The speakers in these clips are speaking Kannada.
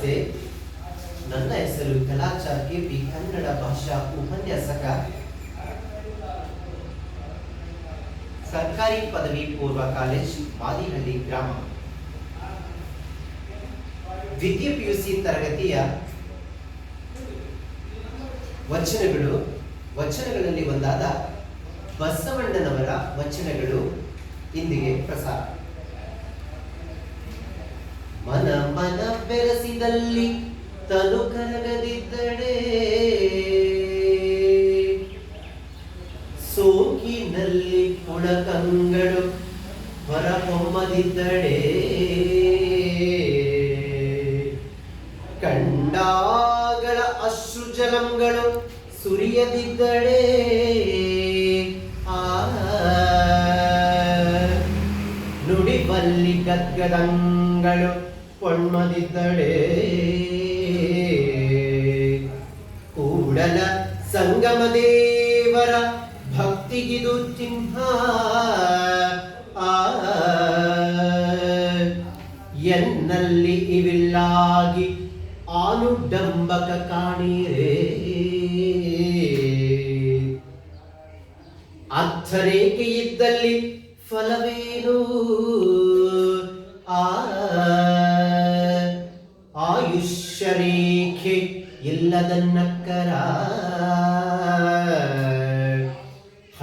ನಮಸ್ತೆ. ನನ್ನ ಹೆಸರು ಕಲಾಚಾರ್ ಕೆ ಪಿ ಕನ್ನಡ ಭಾಷಾ ಉಪನ್ಯಾಸಕ. ಸರ್ಕಾರಿ ಪದವಿ ಪೂರ್ವ ಕಾಲೇಜ್ ಮಾದಿಹಳ್ಳಿ ಗ್ರಾಮ. ದ್ವಿತೀಯ ಪಿಯುಸಿ ತರಗತಿಯ ವಚನಗಳು. ವಚನಗಳಲ್ಲಿ ಒಂದಾದ ಬಸವಣ್ಣನವರ ವಚನಗಳು. ಇಂದಿಗೆ ಪ್ರಸಾರ. ಮನ ಮನ ಬೆರೆಸಿದಲ್ಲಿ ತನು ಕರಗದಿದ್ದಡೆ ಸೋಕಿನಲ್ಲಿ ಪುಳಕಂಗಳು ಹೊರಹೊಮ್ಮದಿದ್ದಡೆ ಕಂಡಾಗಳ ಅಶ್ರು ಜಲಂಗಳು ಸುರಿಯದಿದ್ದಡೆ ಆ ನುಡಿಬಲ್ಲಿ ಗದ್ಗದಂಗಳು ಪೊಣ್ಮದಿದ್ದಡೆ ಕೂಡಲ ಸಂಗಮ ದೇವರ ಭಕ್ತಿಗಿದು ಚಿಹ್ನ. ಆ, ಎನ್ನಲ್ಲಿ ಇವಿಲ್ಲಾಗಿ ಆನುಡಂಬಕ ಕಾಣೀರೆ. ಅರ್ಥರೇಖೆ ಇದ್ದಲ್ಲಿ ಫಲವೇನು? ಆ ಆಯುಷ್ಯ ರೇಖೆ ಇಲ್ಲದನ್ನಕ್ಕರ.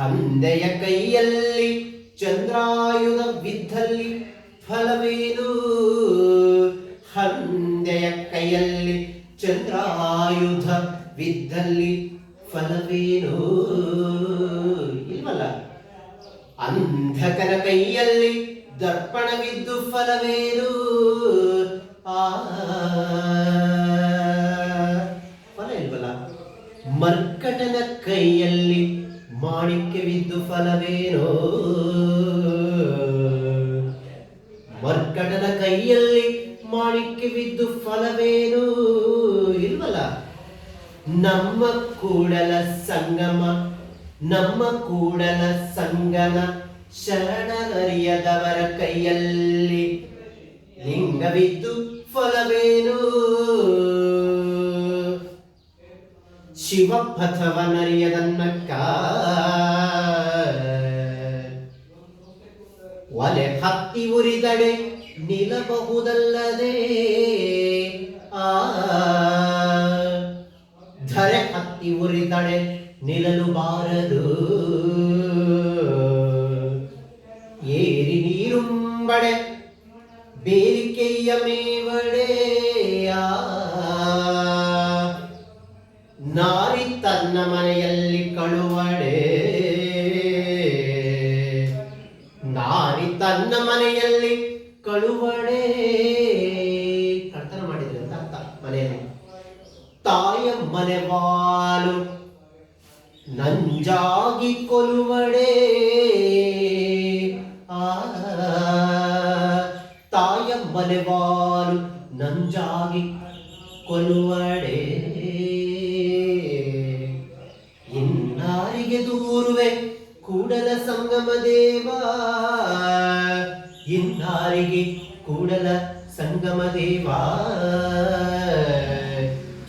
ಹಂದೆಯ ಕೈಯಲ್ಲಿ ಚಂದ್ರಾಯುಧ ಬಿದ್ದಲ್ಲಿ ಫಲವೇನು? ಹಂದೆಯ ಕೈಯಲ್ಲಿ ಚಂದ್ರಾಯುಧ ಬಿದ್ದಲ್ಲಿ ಫಲವೇನು? ಇಲ್ವಲ್ಲ? ಅಂಧಕನ ಕೈಯಲ್ಲಿ ದರ್ಪಣವಿದ್ದು ಫಲವೇನು? ಫಲ ಇಲ್ವಲ್ಲ? ಮರ್ಕಟನ ಕೈಯಲ್ಲಿ ಮಾಣಿಕ್ಯವಿದ್ದು ಫಲವೇನೋ? ಮರ್ಕಟನ ಕೈಯಲ್ಲಿ ಮಾಣಿಕ್ಯವಿದ್ದು ಫಲವೇನು? ಇಲ್ವಲ್ಲ? ನಮ್ಮ ಕೂಡಲ ಸಂಗಮ, ನಮ್ಮ ಕೂಡಲ ಸಂಗಮ ಶರಣರಿಯದವರ ಕೈಯಲ್ಲಿ ಲಿಂಗವಿದ್ದು ಫಲವೇನು? ಶಿವಪಥವನರಿಯದನ್ನಕ್ಕ ಒಲೆ ಹತ್ತಿ ಉರಿದಡೆ ನಿಲ್ಲಬಹುದಲ್ಲದೆ ಆ ಧರೆ ಹತ್ತಿ ಉರಿದಡೆ ನಿಲ್ಲಲು ಬಾರದು. ಆ ನಾರಿ ತನ್ನ ಮನೆಯಲ್ಲಿ ಕಳುವಡೆ ನಾರಿ ತನ್ನ ಮನೆಯಲ್ಲಿ ಕಳುವಡೆ ಕರ್ತನ ಮಾಡಿದ್ರೆ ಅಂತ ಅರ್ಥ ಮನೆಯಲ್ಲಿ. ತಾಯ ಮನೆವಾಲು ನಂಜಾಗಿ ಕೊಲುವಡೆ ಮನೆವಾಲು ನಂಜಾಗಿ ಕೊಲುವಡೆ ಇನ್ನಾರಿಗೆ ದೂರುವೆ ಕೂಡಲ ಸಂಗಮ ದೇವ. ಇನ್ನಾರಿಗೆ ಕೂಡಲ ಸಂಗಮ ದೇವ.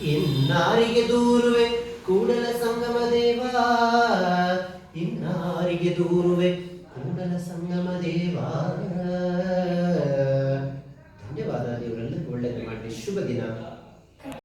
ಇನ್ನಾರಿಗೆ ದೂರುವೆ ಕೂಡಲ ಸಂಗಮ ದೇವ. ಇನ್ನಾರಿಗೆ ದೂರುವೆ ಕೂಡಲ ಸಂಗಮ ದೇವ. ಶುಭ ದಿನ